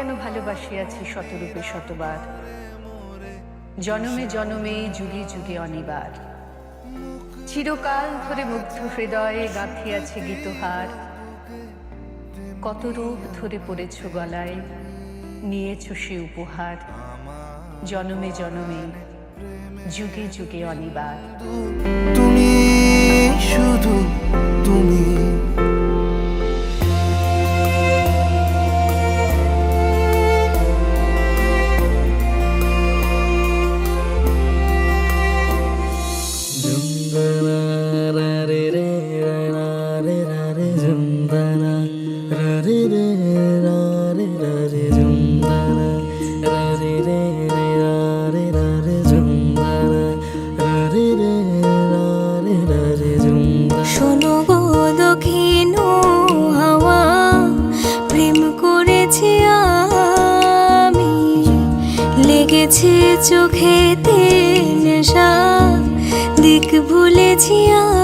যেন ভালোবাসিয়াছি শতরূপে শতবার। জনমে জনমে, যুগে যুগে অনিবার। চিরকাল ধরে মুগ্ধ হৃদয়ে গাঁথিয়াছে গীতহার। কত রূপ ধরে পড়েছ গলায়, নিয়েছ সে উপহার। জনমে জনমে, যুগে যুগে অনিবার। তুমি শুধু লেগেছে তিন নেশা। দিক ভুলেছি আমি